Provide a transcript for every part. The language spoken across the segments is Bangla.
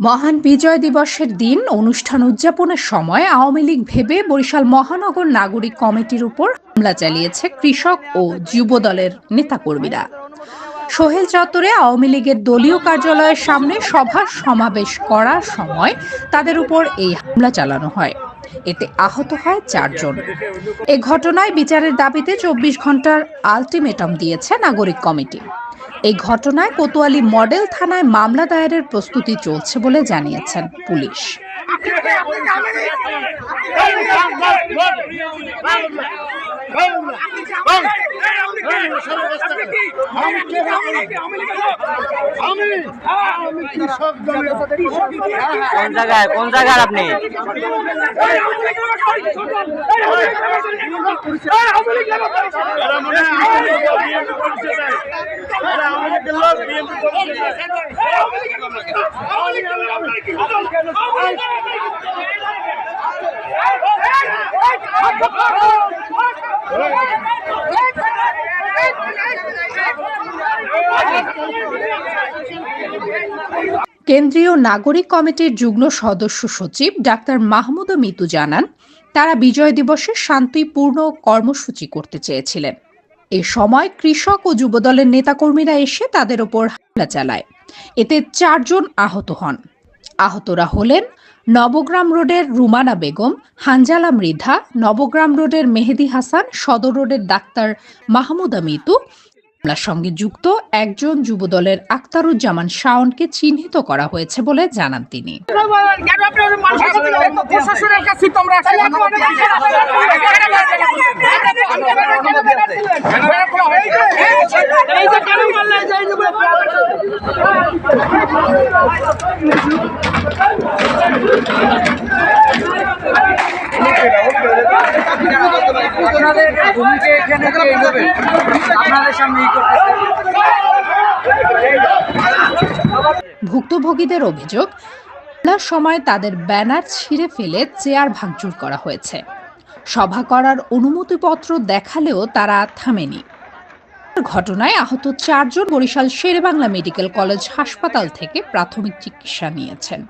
মহান বিজয় দিবসের দিন অনুষ্ঠান উদযাপনের সময় আওয়ামী লীগ ভেবে বরিশাল মহানগর নাগরিক কমিটির উপর হামলা চালিয়েছে কৃষক ও যুব দলের নেতাকর্মীরা। সোহেল চত্বরে আওয়ামী লীগের দলীয় কার্যালয়ের সামনে সভা সমাবেশ করার সময় তাদের উপর এই হামলা চালানো হয়। এতে আহত হয় চারজন। এ ঘটনায় বিচারের দাবিতে চব্বিশ ঘণ্টার আলটিমেটাম দিয়েছে নাগরিক কমিটি। এই ঘটনায় কোতোয়ালি মডেল থানায় মামলা দায়েরের প্রস্তুতি চলছে বলে জানিয়েছেন পুলিশ। কোন জায়গায়? কোন জায়গায় আপনি? কেন্দ্রীয় নাগরিক কমিটির যুগ্ম সদস্য সচিব ডাক্তার মাহমুদ মিতু জানান, তারা বিজয় দিবসে শান্তিপূর্ণ কর্মসূচি করতে চেয়েছিলেন। এ সময় কৃষক ও যুবদলের নেতাকর্মীরা এসে তাদের ওপর হামলা চালায়। এতে চারজন আহত হন। আহতরা হলেন নবগ্রাম রোডের রুমানা বেগম, হানজালা মৃধা, নবগ্রাম রোডের মেহেদি হাসান, সদর রোডের ডাক্তার মাহমুদা মিতু হামলার সঙ্গে যুক্ত একজন যুবদলের আক্তারুজ্জামান শাওনকে চিহ্নিত করা হয়েছে বলে জানান তিনি প্রশাসনের কাছে তোমরা এই যে কেন মারলে এই যে আপনাদের ভূমিকা এখানে এইভাবে আপনাদের সামনে ই করতেছে ভুক্তভোগীদের অভিযোগ হামলার সময় তাদের ব্যানার ছিঁড়ে ফেলে চেয়ার ভাঙচুর করা হয়েছে সভা করার অনুমতিপত্র দেখালেও তারা থামেনি ঘটনায় আহত চারজন বরিশাল শেরেবাংলা মেডিকেল কলেজ হাসপাতাল থেকে প্রাথমিক চিকিৎসা নিয়েছেন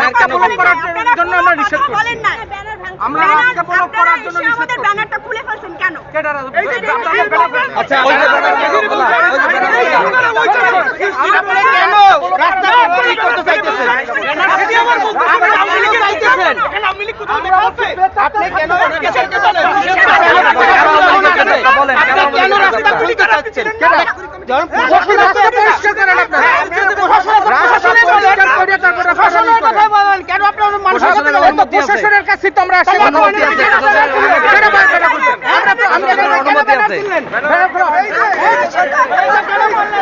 রাস্তা ব্লক করার জন্য আমরা নিষেধ করছি। বলেন না আমরা রাস্তা ব্লক করার জন্য আমাদের ব্যানারটা খুলে ফেলছেন কেন ব্যানার- আচ্ছা ওই যে কেন। আপনি কেন বলেন? কেন কেন রাস্তা খুলতে চাচ্ছেন? প্রশাসন রাস্তা পরিষ্কার করেন আপনারা। প্রশাসনে বলেন, প্রশাসনের কথা বলেন, কেন আপনারা মানুষের সাথে প্রশাসনের বলেন? অনুমতি আছে। প্রশাসনের কাছে তো আমরা আসি। অনুমতি আছে। কেন বারবার করছেন? আমরা তো- আমরা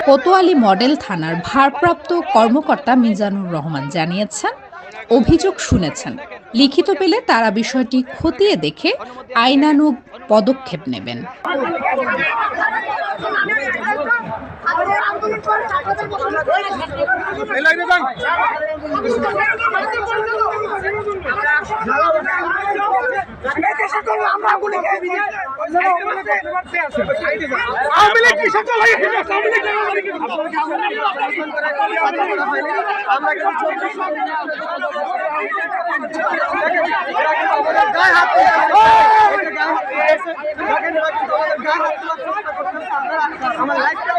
কোতোয়ালি মডেল থানার ভারপ্রাপ্ত কর্মকর্তা মিজানুর রহমান জানিয়েছেন অভিযোগ শুনেছেন। লিখিত পেলে তারা বিষয়টি খতিয়ে দেখে আইনানুগ পদক্ষেপ নেবেন। আওয়ামী লীগ কিসের চালাই? আওয়ামী লীগ গায়ে হাত